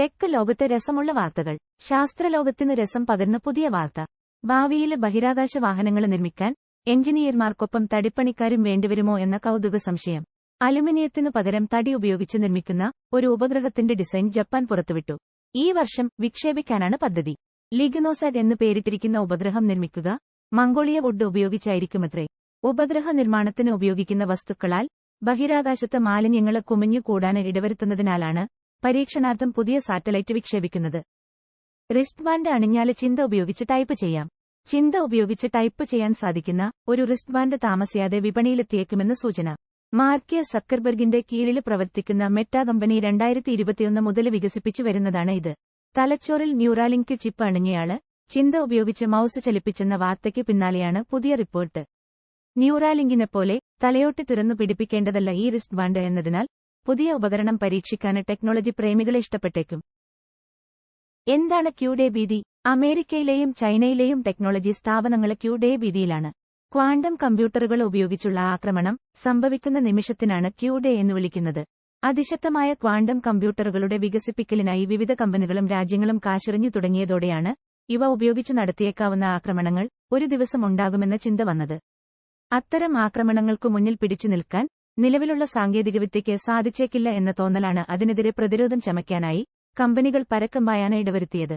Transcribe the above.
Tech ലോകത്തെ രസമുള്ള വാർത്തകൾ. ശാസ്ത്രലോകത്തിന് രസം പകർന്ന പുതിയ വാർത്ത. ഭാവിയിലെ ബഹിരാകാശ വാഹനങ്ങൾ നിർമ്മിക്കാൻ എഞ്ചിനീയർമാർക്കൊപ്പം തടിപ്പണിക്കാരും വേണ്ടിവരുമോ എന്ന കൗതുക സംശയം. അലുമിനിയത്തിനു പകരം തടി ഉപയോഗിച്ച് നിർമ്മിക്കുന്ന ഒരു ഉപഗ്രഹത്തിന്റെ ഡിസൈൻ ജപ്പാൻ പുറത്തുവിട്ടു. ഈ വർഷം വിക്ഷേപിക്കാനാണ് പദ്ധതി. ലിഗ്നോസാറ്റ് എന്ന് പേരിട്ടിരിക്കുന്ന ഉപഗ്രഹം നിർമ്മിക്കുക മംഗോളിയ വുഡ് ഉപയോഗിച്ചായിരിക്കുമത്രേ. ഉപഗ്രഹ നിർമ്മാണത്തിന് ഉപയോഗിക്കുന്ന വസ്തുക്കളാൽ ബഹിരാകാശത്ത് മാലിന്യങ്ങളെ കുമിഞ്ഞുകൂടാൻ ഇടവരുത്തുന്നതിനാലാണ് പരീക്ഷണാർത്ഥം പുതിയ സാറ്റലൈറ്റ് വിക്ഷേപിക്കുന്നത്. റിസ്റ്റ് ബാൻഡ് അണിഞ്ഞാൽ ചിന്ത ഉപയോഗിച്ച് ടൈപ്പ് ചെയ്യാം. ചിന്ത ഉപയോഗിച്ച് ടൈപ്പ് ചെയ്യാൻ സാധിക്കുന്ന ഒരു റിസ്റ്റ് ബാൻഡ് താമസിയാതെ വിപണിയിലെത്തിയേക്കുമെന്ന് സൂചന. മാർക്കിയ സക്കർബർഗിന്റെ കീഴിൽ പ്രവർത്തിക്കുന്ന മെറ്റ കമ്പനി രണ്ടായിരത്തി ഇരുപത്തിയൊന്ന് മുതൽ വികസിപ്പിച്ചു വരുന്നതാണ് ഇത്. തലച്ചോറിൽ ന്യൂറാലിങ്ക് ചിപ്പ് അണിഞ്ഞയാൾ ചിന്ത ഉപയോഗിച്ച് മൌസ് ചലിപ്പിച്ചെന്ന വാർത്തയ്ക്ക് പിന്നാലെയാണ് പുതിയ റിപ്പോർട്ട്. ന്യൂറാലിങ്കിനെപ്പോലെ തലയോട്ടി തുറന്നു പിടിപ്പിക്കേണ്ടതല്ല ഈ റിസ്റ്റ് ബാൻഡ് എന്നതിനാൽ പുതിയ ഉപകരണം പരീക്ഷിക്കാന് ടെക്നോളജി പ്രേമികളെ ഇഷ്ടപ്പെട്ടേക്കും. എന്താണ് ക്യൂഡേ ഭീതി അമേരിക്കയിലെയും ചൈനയിലെയും ടെക്നോളജി സ്ഥാപനങ്ങൾ ക്യൂഡേ ഭീതിയിലാണ് ക്വാണ്ടം കമ്പ്യൂട്ടറുകൾ ഉപയോഗിച്ചുള്ള ആക്രമണം സംഭവിക്കുന്ന നിമിഷത്തിനാണ് ക്യൂഡേ എന്ന് വിളിക്കുന്നത്. അതിശക്തമായ ക്വാണ്ടം കമ്പ്യൂട്ടറുകളുടെ വികസിപ്പിക്കലിനായി വിവിധ കമ്പനികളും രാജ്യങ്ങളും കാശെറിഞ്ഞു തുടങ്ങിയതോടെയാണ് ഇവ ഉപയോഗിച്ച് നടത്തിയേക്കാവുന്ന ആക്രമണങ്ങൾ ഒരു ദിവസം ഉണ്ടാകുമെന്ന ചിന്ത വന്നത്. അത്തരം ആക്രമണങ്ങൾക്കു മുന്നിൽ പിടിച്ചു നിൽക്കാൻ നിലവിലുള്ള സാങ്കേതികവിദ്യയ്ക്ക് സാധിച്ചേക്കില്ല എന്ന തോന്നലാണ് അതിനെതിരെ പ്രതിരോധം ചമയ്ക്കാനായി കമ്പനികൾ പരക്കമ്പായാണ് ഇടവരുത്തിയത്